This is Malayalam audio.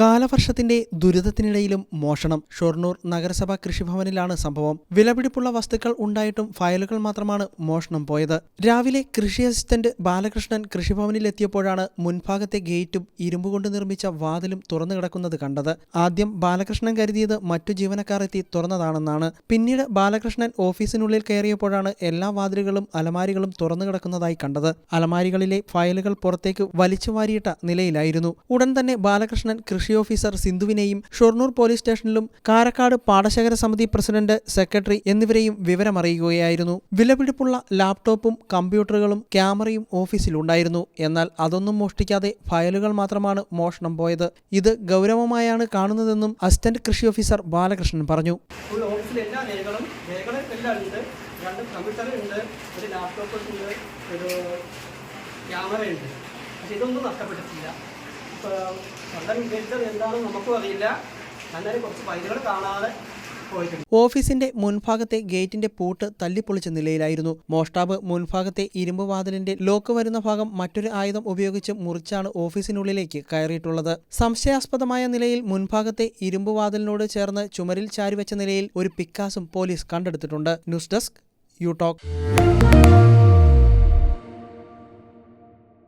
കാലവർഷത്തിന്റെ ദുരിതത്തിനിടയിലും മോഷണം ഷൊർണൂർ നഗരസഭാ കൃഷിഭവനിലാണ് സംഭവം. വിലപിടിപ്പുള്ള വസ്തുക്കൾ ഉണ്ടായിട്ടും ഫയലുകൾ മാത്രമാണ് മോഷണം പോയത്. രാവിലെ കൃഷി അസിസ്റ്റന്റ് ബാലകൃഷ്ണൻ കൃഷിഭവനിലെത്തിയപ്പോഴാണ് മുൻഭാഗത്തെ ഗേറ്റും ഇരുമ്പുകൊണ്ട് നിർമ്മിച്ച വാതിലും തുറന്നു കിടക്കുന്നത് കണ്ടത്. ആദ്യം ബാലകൃഷ്ണൻ കരുതിയത് മറ്റു ജീവനക്കാർ എത്തി തുറന്നതാണെന്നാണ്. പിന്നീട് ബാലകൃഷ്ണൻ ഓഫീസിനുള്ളിൽ കയറിയപ്പോഴാണ് എല്ലാ വാതിലുകളും അലമാരികളും തുറന്നു കിടക്കുന്നതായി കണ്ടത്. അലമാരികളിലെ ഫയലുകൾ പുറത്തേക്ക് വലിച്ചു നിലയിലായിരുന്നു. ഉടൻ തന്നെ ബാലകൃഷ്ണൻ കൃഷി ഓഫീസർ സിന്ധുവിനെയും ഷൊർണൂർ പോലീസ് സ്റ്റേഷനിലും കാരക്കാട് പാടശേഖര സമിതി പ്രസിഡന്റ് സെക്രട്ടറി എന്നിവരെയും വിവരമറിയുകയായിരുന്നു. വിലപിടിപ്പുള്ള ലാപ്ടോപ്പും കമ്പ്യൂട്ടറുകളും ക്യാമറയും ഓഫീസിലുണ്ടായിരുന്നു. എന്നാൽ അതൊന്നും മോഷ്ടിക്കാതെ ഫയലുകൾ മാത്രമാണ് മോഷണം പോയത്. ഇത് ഗൗരവമായാണ് കാണുന്നതെന്നും അസിസ്റ്റന്റ് കൃഷി ഓഫീസർ ബാലകൃഷ്ണൻ പറഞ്ഞു. എല്ലാ എല്ലാം ഉണ്ട്. രണ്ട് ഒരു ലാപ്ടോപ്പ് ഉണ്ട് ഒരു ക്യാമറ ഉണ്ട്. പക്ഷെ ഇതൊന്നും നഷ്ടപ്പെട്ടിട്ടില്ല. അറിയില്ല. കുറച്ച് ഓഫീസിന്റെ മുൻഭാഗത്തെ ഗേറ്റിന്റെ പൂട്ട് തല്ലിപ്പൊളിച്ച നിലയിലായിരുന്നു. മോഷ്ടാവ് മുൻഭാഗത്തെ ഇരുമ്പ് വാതിലിന്റെ ലോക്ക് വരുന്ന ഭാഗം മറ്റൊരു ആയുധം ഉപയോഗിച്ച് മുറിച്ചാണ് ഓഫീസിനുള്ളിലേക്ക് കയറിയിട്ടുള്ളത്. സംശയാസ്പദമായ നിലയിൽ മുൻഭാഗത്തെ ഇരുമ്പ് വാതിലിനോട് ചേർന്ന് ചുമരിൽ ചാരിവെച്ച നിലയിൽ ഒരു പിക്കാസും പോലീസ് കണ്ടെടുത്തിട്ടുണ്ട്. News desk you talk